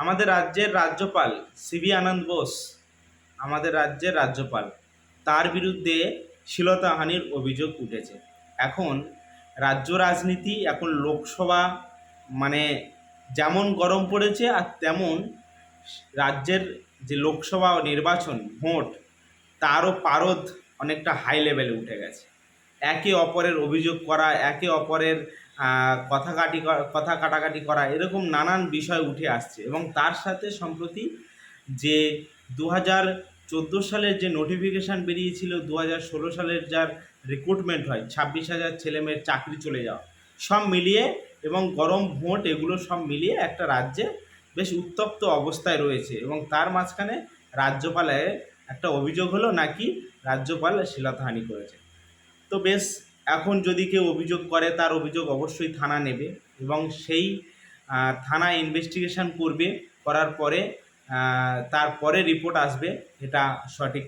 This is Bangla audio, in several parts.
আমাদের রাজ্যের রাজ্যপাল সিবি আনন্দ বোস, আমাদের রাজ্যের রাজ্যপাল, তার বিরুদ্ধে শ্লীলতাহানির অভিযোগ উঠেছে। এখন রাজ্য রাজনীতি, এখন লোকসভা মানে যেমন গরম পড়েছে আর তেমন রাজ্যের যে লোকসভা নির্বাচন, ভোট, তারও পারদ অনেকটা হাই লেভেলে উঠে গেছে। একে অপরের অভিযোগ করা, একে অপরের কথা কাটি কথা কাটাকাটি করা, এরকম নানান বিষয় উঠে আসছে। এবং তার সাথে সম্প্রতি যে দু হাজার চোদ্দ সালের যে নোটিফিকেশান বেরিয়েছিল দু হাজার ষোলো সালের যার রিক্রুটমেন্ট হয়, ছাব্বিশ হাজার ছেলেমেয়ের চাকরি চলে যাওয়া, সব মিলিয়ে এবং গরম ভোট এগুলো সব মিলিয়ে একটা রাজ্যে বেশ উত্তপ্ত অবস্থায় রয়েছে। এবং তার মাঝখানে রাজ্যপালের একটা অভিযোগ হলো, নাকি রাজ্যপাল শিলাতহানি করেছে। তো বেশ এখন যদি কেউ অভিযোগ করে, তার অভিযোগ অবশ্যই থানা নেবে এবং সেই থানা ইনভেস্টিগেশন করবে, করার পরে তারপরে রিপোর্ট আসবে, এটা সঠিক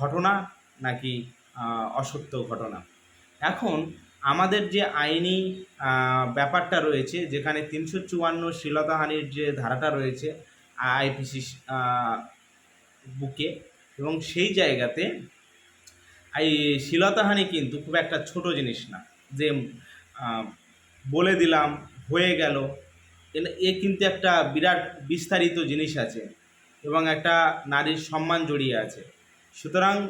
ঘটনা নাকি অসত্য ঘটনা। এখন আমাদের যে আইনি ব্যাপারটা রয়েছে, যেখানে তিনশো চুয়ান্ন শ্লীলতাহানির যে ধারাটা রয়েছে আইপিসি বুকে, এবং সেই জায়গাতে এই শ্লীলতাহানি কিন্তু খুব একটা ছোট জিনিস না। যে বলে দিলাম, হয়ে গেল এ- এ কিন্তু একটা বিরাট বিস্তারিত জিনিস আছে এবং একটা নারীর সম্মান জড়িয়ে আছে। সুতরাং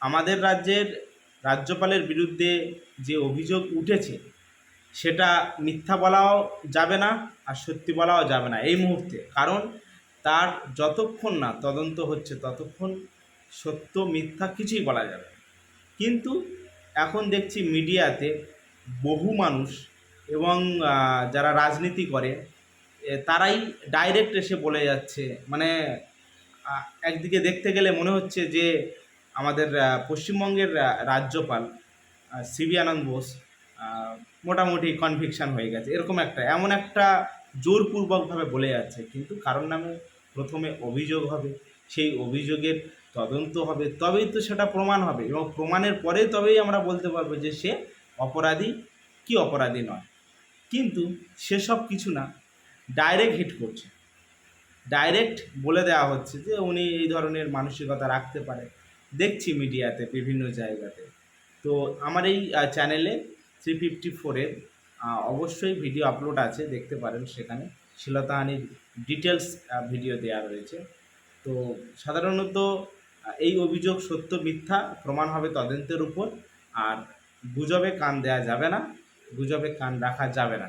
আমাদের রাজ্যের রাজ্যপালের বিরুদ্ধে যে অভিযোগ উঠেছে, সেটা মিথ্যা বলাও যাবে না আর সত্যি বলাও যাবে না এই মুহূর্তে। কারণ তার যতক্ষণ না তদন্ত হচ্ছে, ততক্ষণ সত্য মিথ্যা কিছুই বলা যাবে কিন্তু এখন দেখছি মিডিয়াতে বহু মানুষ এবং যারা রাজনীতি করে তারাই ডাইরেক্ট এসে বলে যাচ্ছে। মানে একদিকে দেখতে গেলে মনে হচ্ছে যে আমাদের পশ্চিমবঙ্গের রাজ্যপাল সিবি আনন্দ বোস মোটামুটি কনভিকশন হয়ে গেছে। এরকম একটা, এমন একটা জোরপূর্বকভাবে বলে যাচ্ছে। কিন্তু কারোর নামে প্রথমে অভিযোগ হবে। সেই অভিযোগের তদন্ত হবে, তবেই তো সেটা প্রমাণ হবে এবং প্রমাণের পরে তবেই আমরা বলতে পারব যে সে অপরাধী কি অপরাধী নয়। কিন্তু সেসব কিছু না ডাইরেক্ট হিট করছে। ডাইরেক্ট বলে দেওয়া হচ্ছে যে উনি এই ধরনের মানসিকতা রাখতে পারে। দেখছি মিডিয়াতে, বিভিন্ন জায়গাতে। তো আমার এই চ্যানেলে থ্রি ফিফটি ফোরের অবশ্যই ভিডিও আপলোড আছে, দেখতে পারেন সেখানে। শিলতাহানির ডিটেলস ভিডিও দেওয়া রয়েছে। তো সাধারণত এই অভিযোগ সত্য, মিথ্যা, প্রমাণ হবে তদন্তের উপর। আর গুজবে কান দেওয়া যাবে না, গুজবে কান রাখা যাবে না।